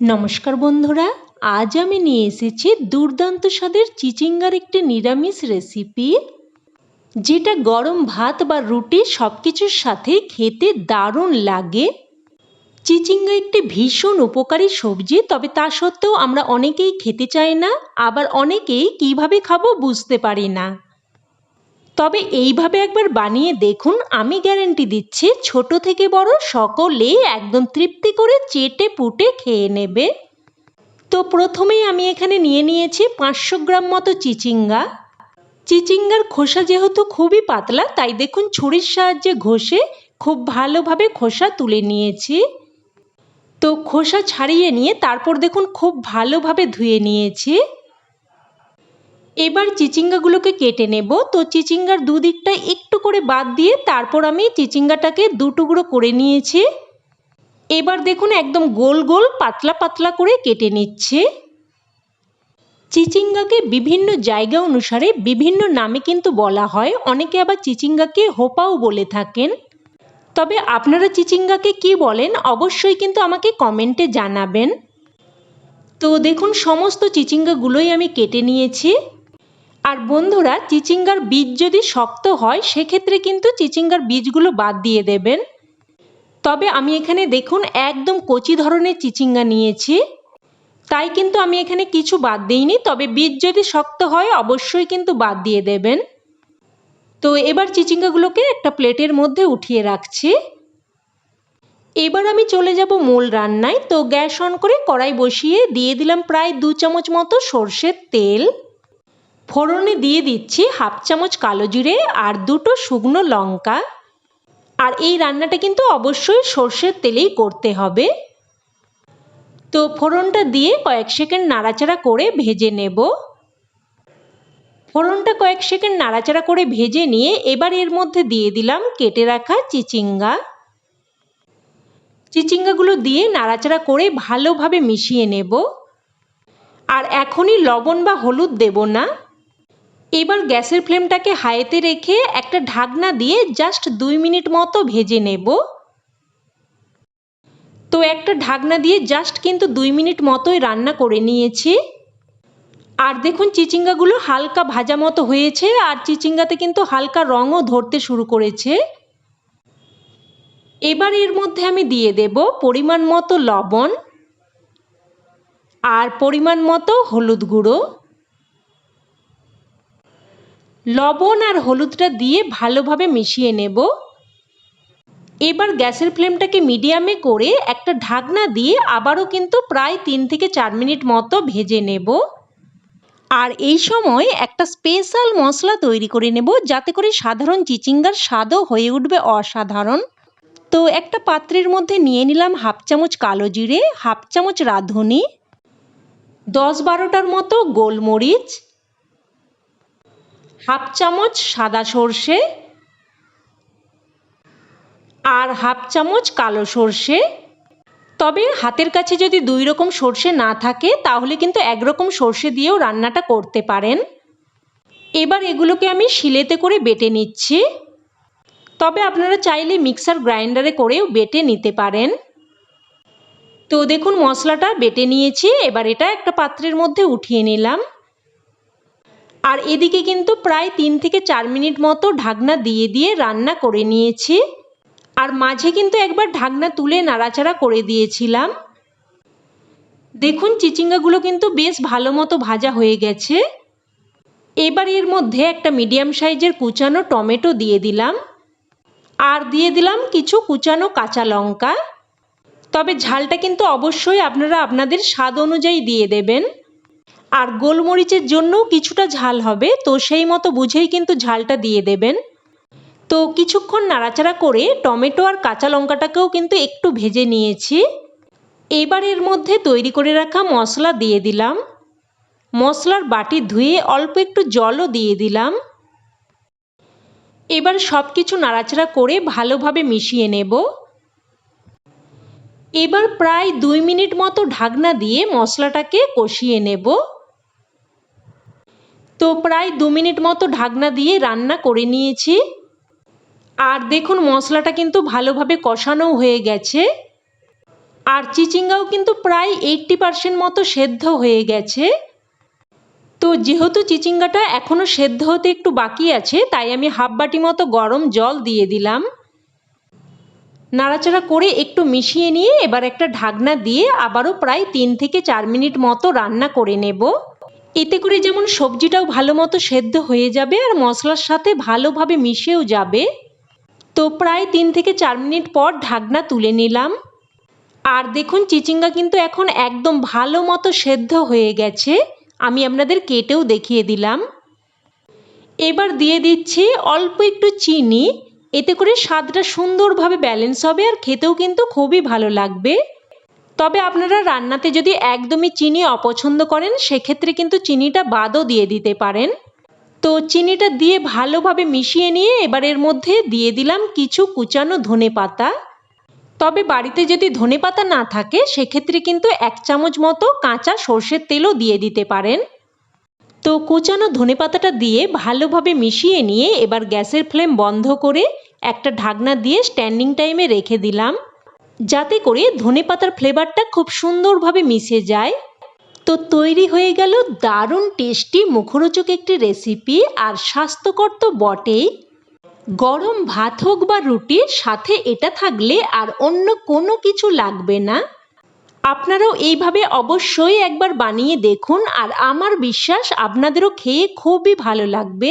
নমস্কার বন্ধুরা, আজ আমি নিয়ে এসেছি দুর্দান্ত স্বাদের চিচিঙ্গার একটি নিরামিষ রেসিপি যেটা গরম ভাত বা রুটি সব কিছুর সাথে খেতে দারুণ লাগে। চিচিঙ্গা একটি ভীষণ উপকারী সবজি, তবে তা সত্ত্বেও আমরা অনেকেই খেতে চাই না, আবার অনেকেই কীভাবে খাব বুঝতে পারি না। তবে এইভাবে একবার বানিয়ে দেখুন, আমি গ্যারেন্টি দিচ্ছি ছোট থেকে বড় সকলেই একদম তৃপ্তি করে চেটে পুটে খেয়ে নেবে। তো প্রথমেই আমি এখানে নিয়ে নিয়েছি পাঁচশো গ্রাম মতো চিচিঙ্গা। চিচিঙ্গার খোসা যেহেতু খুবই পাতলা, তাই দেখুন ছুরির সাহায্যে ঘষে খুব ভালোভাবে খোসা তুলে নিয়েছি। তো খোসা ছাড়িয়ে নিয়ে তারপর দেখুন খুব ভালোভাবে ধুয়ে নিয়েছি। এবার চিচিঙ্গাগুলোকে কেটে নেব। তো চিচিঙ্গার দুদিকটা একটু করে বাদ দিয়ে তারপর আমি চিচিঙ্গাটাকে দু টুকরো করে নিয়েছি। এবার দেখুন একদম গোল গোল পাতলা পাতলা করে কেটে নিচ্ছে। চিচিঙ্গাকে বিভিন্ন জায়গা অনুসারে বিভিন্ন নামে কিন্তু বলা হয়। অনেকে আবার চিচিঙ্গাকে হোপাও বলে থাকেন। তবে আপনারা চিচিঙ্গাকে কি বলেন অবশ্যই কিন্তু আমাকে কমেন্টে জানাবেন। তো দেখুন সমস্ত চিচিঙ্গাগুলোই আমি কেটে নিয়েছি। আর বন্ধুরা, চিচিঙ্গার বীজ যদি শক্ত হয়, সেক্ষেত্রে কিন্তু চিচিঙ্গার বীজগুলো বাদ দিয়ে দেবেন। তবে আমি এখানে দেখুন, একদম কচি ধরনের চিচিঙ্গা নিয়েছি। তাই কিন্তু আমি এখানে কিছু বাদ দিইনি, তবে বীজ যদি শক্ত হয়, অবশ্যই কিন্তু বাদ দিয়ে দেবেন। তো এবার চিচিঙ্গাগুলোকে একটা প্লেটের মধ্যে উঠিয়ে রাখছি। এবার আমি চলে যাব মূল রান্নায়। তো গ্যাস অন করে কড়াই বসিয়ে দিয়ে দিলাম প্রায় দু চামচ মতো সর্ষের তেল। ফোড়নে দিয়ে দিচ্ছি হাফ চামচ কালো জিরে আর দুটো শুকনো লঙ্কা। আর এই রান্নাটা কিন্তু অবশ্যই সর্ষের তেলেই করতে হবে। তো ফোড়নটা দিয়ে কয়েক সেকেন্ড নাড়াচাড়া করে ভেজে নেব। ফোড়নটা কয়েক সেকেন্ড নাড়াচাড়া করে ভেজে নিয়ে এবার এর মধ্যে দিয়ে দিলাম কেটে রাখা চিচিঙ্গা। চিচিঙ্গাগুলো দিয়ে নাড়াচাড়া করে ভালোভাবে মিশিয়ে নেব। আর এখনই লবণ বা হলুদ দেব না। এবার গ্যাসের ফ্লেমটাকে হাইতে রেখে একটা ঢাকনা দিয়ে জাস্ট দুই মিনিট মতো ভেজে নেব। তো একটা ঢাকনা দিয়ে জাস্ট কিন্তু দুই মিনিট মতোই রান্না করে নিয়েছি। আর দেখুন চিচিঙ্গাগুলো হালকা ভাজা মতো হয়েছে আর চিচিঙ্গাতে কিন্তু হালকা রঙও ধরতে শুরু করেছে। এবার এর মধ্যে আমি দিয়ে দেব পরিমাণ মতো লবণ আর পরিমাণ মতো হলুদ গুঁড়ো। লবণ আর হলুদটা দিয়ে ভালোভাবে মিশিয়ে নেব। এবার গ্যাসের ফ্লেমটাকে মিডিয়ামে করে একটা ঢাকনা দিয়ে আবারও কিন্তু প্রায় তিন থেকে চার মিনিট মতো ভেজে নেব। আর এই সময় একটা স্পেশাল মশলা তৈরি করে নেব, যাতে করে সাধারণ চিচিঙ্গার স্বাদও হয়ে উঠবে অসাধারণ। তো একটা পাত্রের মধ্যে নিয়ে নিলাম হাফ চামচ কালো জিরে, হাফ চামচ রাঁধুনি, দশ বারোটার মতো গোলমরিচ হাফ চামচ সাদা সর্ষে আর হাফ চামচ কালো সর্ষে। তবে হাতের কাছে যদি দুই রকম সর্ষে না থাকে, তাহলে কিন্তু একরকম সর্ষে দিয়েও রান্নাটা করতে পারেন। এবার এগুলোকে আমি শিলেতে করে বেটে নিচ্ছি। তবে আপনারা চাইলে মিক্সার গ্রাইন্ডারে করেও বেটে নিতে পারেন। তো দেখুন, মশলাটা বেটে নিয়েছি। এবার এটা একটা পাত্রের মধ্যে উঠিয়ে নিলাম। আর এদিকে কিন্তু প্রায় তিন থেকে চার মিনিট মতো ঢাকনা দিয়ে দিয়ে রান্না করে নিয়েছি। আর মাঝে কিন্তু একবার ঢাকনা তুলে নাড়াচাড়া করে দিয়েছিলাম। দেখুন, চিচিঙ্গাগুলো কিন্তু বেশ ভালো মতো ভাজা হয়ে গেছে। এবার এর মধ্যে একটা মিডিয়াম সাইজের কুচানো টমেটো দিয়ে দিলাম। আর দিয়ে দিলাম কিছু কুচানো কাঁচা লঙ্কা। তবে ঝালটা কিন্তু অবশ্যই আপনারা আপনাদের স্বাদ অনুযায়ী দিয়ে দেবেন। আর গোলমরিচের জন্যও কিছুটা ঝাল হবে, তো সেই মতো বুঝেই কিন্তু ঝালটা দিয়ে দেবেন। তো কিছুক্ষণ নাড়াচাড়া করে টমেটো আর কাঁচা লঙ্কাটাকেও কিন্তু একটু ভেজে নিয়েছি। এবার এর মধ্যে তৈরি করে রাখা মশলা দিয়ে দিলাম। মশলার বাটি ধুয়ে অল্প একটু জলও দিয়ে দিলাম। এবার সব কিছু নাড়াচাড়া করে ভালোভাবে মিশিয়ে নেব। এবার প্রায় দুই মিনিট মতো ঢাকনা দিয়ে মশলাটাকে কষিয়ে নেব। তো প্রায় দু মিনিট মতো ঢাকনা দিয়ে রান্না করে নিয়েছি। আর দেখুন, মশলাটা কিন্তু ভালোভাবে কষানোও হয়ে গেছে। আর চিচিঙ্গাও কিন্তু প্রায় এইট্টি পারসেন্ট মতো সেদ্ধ হয়ে গেছে। তো যেহেতু চিচিঙ্গাটা এখনও সেদ্ধ হতে একটু বাকি আছে, তাই আমি হাফ বাটি মতো গরম জল দিয়ে দিলাম। নাড়াচাড়া করে একটু মিশিয়ে নিয়ে এবার একটা ঢাকনা দিয়ে আবারও প্রায় তিন থেকে চার মিনিট মতো রান্না করে নেব। এতে করে যেমন সবজিটাও ভালো মতো সেদ্ধ হয়ে যাবে আর মশলার সাথে ভালোভাবে মিশেও যাবে। তো প্রায় তিন থেকে চার মিনিট পর ঢাকনা তুলে নিলাম। আর দেখুন, চিচিঙ্গা কিন্তু এখন একদম ভালো মতো সেদ্ধ হয়ে গেছে। আমি আপনাদের কেটেও দেখিয়ে দিলাম। এবার দিয়ে দিচ্ছি অল্প একটু চিনি। এতে করে স্বাদটা সুন্দরভাবে ব্যালেন্স হবে আর খেতেও কিন্তু খুবই ভালো লাগবে। তবে আপনারা রান্নাতে যদি একদমই চিনি অপছন্দ করেন, সেক্ষেত্রে কিন্তু চিনিটা বাদও দিয়ে দিতে পারেন। তো চিনিটা দিয়ে ভালোভাবে মিশিয়ে নিয়ে এবার এর মধ্যে দিয়ে দিলাম কিছু কুচানো ধনে পাতা। তবে বাড়িতে যদি ধনে পাতা না থাকে, সেক্ষেত্রে কিন্তু এক চামচ মতো কাঁচা সর্ষের তেলও দিয়ে দিতে পারেন। তো কুচানো ধনে পাতাটা দিয়ে ভালোভাবে মিশিয়ে নিয়ে এবার গ্যাসের ফ্লেম বন্ধ করে একটা ঢাকনা দিয়ে স্ট্যান্ডিং টাইমে রেখে দিলাম। যাতে করে ধনে পাতার ফ্লেভারটা খুব সুন্দরভাবে মিশে যায়। তো তৈরি হয়ে গেল দারুণ টেস্টি মুখরোচক একটি রেসিপি আর স্বাস্থ্যকর তো বটেই। গরম ভাত হোক বা রুটির সাথে এটা থাকলে আর অন্য কোনো কিছু লাগবে না। আপনারাও এইভাবে অবশ্যই একবার বানিয়ে দেখুন আর আমার বিশ্বাস আপনাদেরও খেয়ে খুবই ভালো লাগবে।